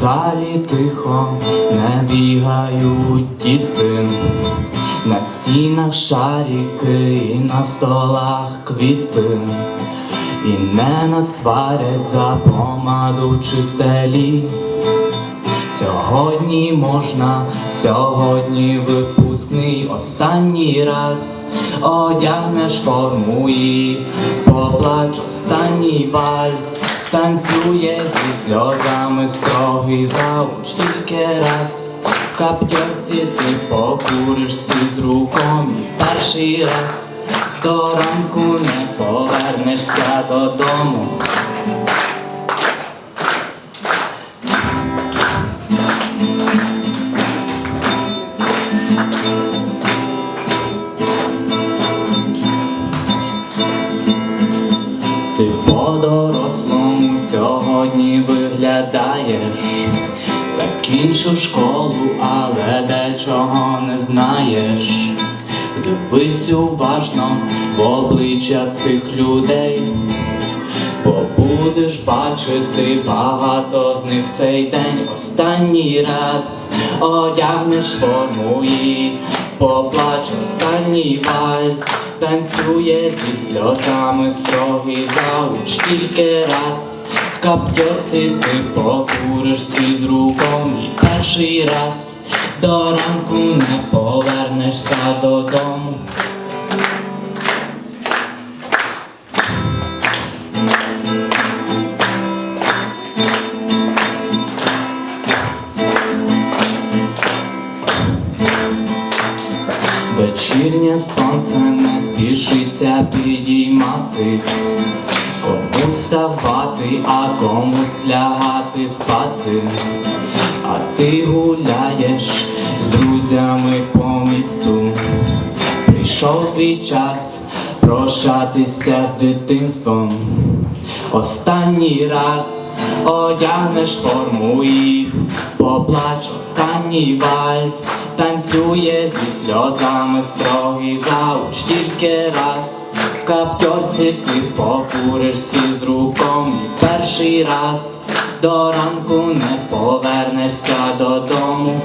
залі тихо не бігають діти, на стінах шаріки, і на столах квіти, і не насварять за помаду вчителі. Сьогодні можна, сьогодні випускний останній раз одягнеш форму і поплач останній вальс, танцює зі сльозами строгий зауч тільки раз. В каптерці ти покуриш свій з руком і перший раз до ранку не повернешся додому. По-дорослому сьогодні виглядаєш, закінчив школу, але дечого не знаєш. Дивись уважно в обличчя цих людей, бо будеш бачити багато з них цей день. Останній раз одягнеш форму і поплач останній вальс, танцює зі сльозами строгий зауч тільки раз. В каптьорці ти покуриш свій з руком і перший раз до ранку не повернешся Вечірнє сонце не спішиться підійматись, кому вставати, а комусь лягати спати, а ти гуляєш з друзями по місту. Прийшов твій час прощатися з дитинством. Останній раз одягнеш форму і поплач останній вальс, танцює зі сльозами строгий зауч тільки раз. В каптерці ти покуриш всі з руком і перший раз до ранку не повернешся додому.